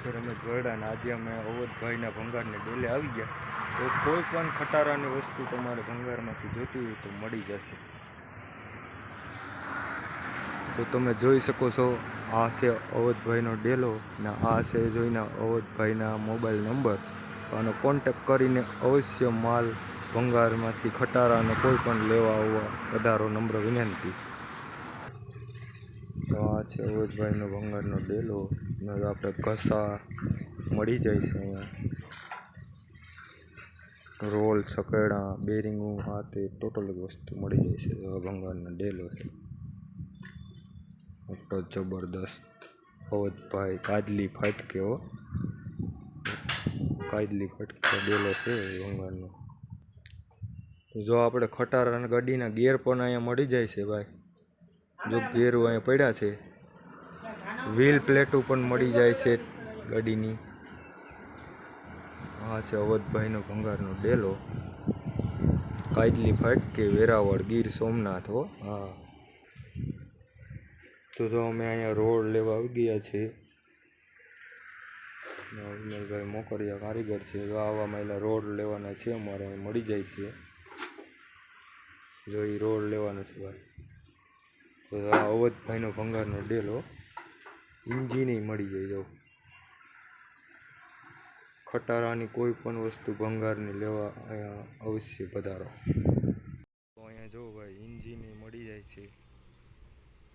છે રમેશ ગરડા અને આજે અમે અવધભાઈના ભંગારની ડેલે આવી ગયા. તો કોઈ પણ ખટારાની વસ્તુ તમારે ભંગારમાંથી જોતી હોય તો મળી જશે. તો તમે જોઈ શકો છો, આ છે અવધભાઈનો ડેલો ને આ છે જોઈને અવધભાઈના મોબાઈલ નંબર. આનો કોન્ટેક કરીને અવશ્ય માલ ભંગારમાંથી ખટારાનો કોઈ પણ લેવા આવવા વધારો નમ્ર વિનંતી. તો આ છે અવધભાઈનો ભંગારનો ડેલો. ને આપણે ઘસા મળી જાય છે અહીંયા. રોલ, સકેડા, બેરિંગ આ તે ટોટલ વસ્તુ મળી જાય છે ભંગારનો ડેલો છે. મોટો જબરદસ્ત અવધભાઈ કાજલી ફાટકે હો. કાજલી ફટકે ડેલો છે ભંગારનો. જો આપણે ખટારા અને ગાડીના ગેર પણ અહીંયા મળી જાય છે ભાઈ. જો ગેરો અહીંયા પડ્યા છે, વ્હીલ પ્લેટો પણ મળી જાય છે ગાડીની. આ છે અવધભાઈનો ભંગારનો ડેલો. કાજલી ફાટ કે વેરાવળ ગીર સોમનાથ, હો. હા. તો જો અમે અહીંયા રોડ લેવા આવી ગયા છે વિમલભાઈ મોકરિયા કારીગર છે, જો આવા મહિલા રોડ લેવાના છે, અમારે મળી જાય છે. જો એ રોડ લેવાનો છે ભાઈ. તો આ અવધભાઈનો ભંગારનો ડેલો ઇન્જિન મળી જાય જો. ખટારાની કોઈ પણ વસ્તુ ભંગારની લેવા અહીંયા અવશ્ય પધારો. તો અહીંયા જો ભાઈ ઇન્જિન મળી જાય છે.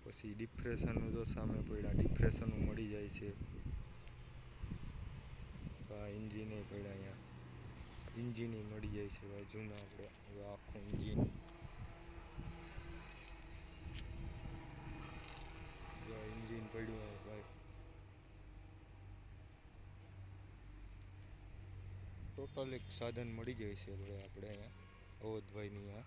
પછી ડિપ્રેશનનું જો સામે પડ્યા, ડિપ્રેશનનું મળી જાય છે. તો આ ઇન્જિન પડ્યા અહીંયા. ઇન્જિન મળી જાય છે ભાઈ જૂના આપણે આખું ઇન્જિન જો ઇન્જિન પડ્યું હોય ભાઈ. ટોટલ એક સાધન મળી જાય છે આપણે આપણે અહીંયા અવધભાઈની આ.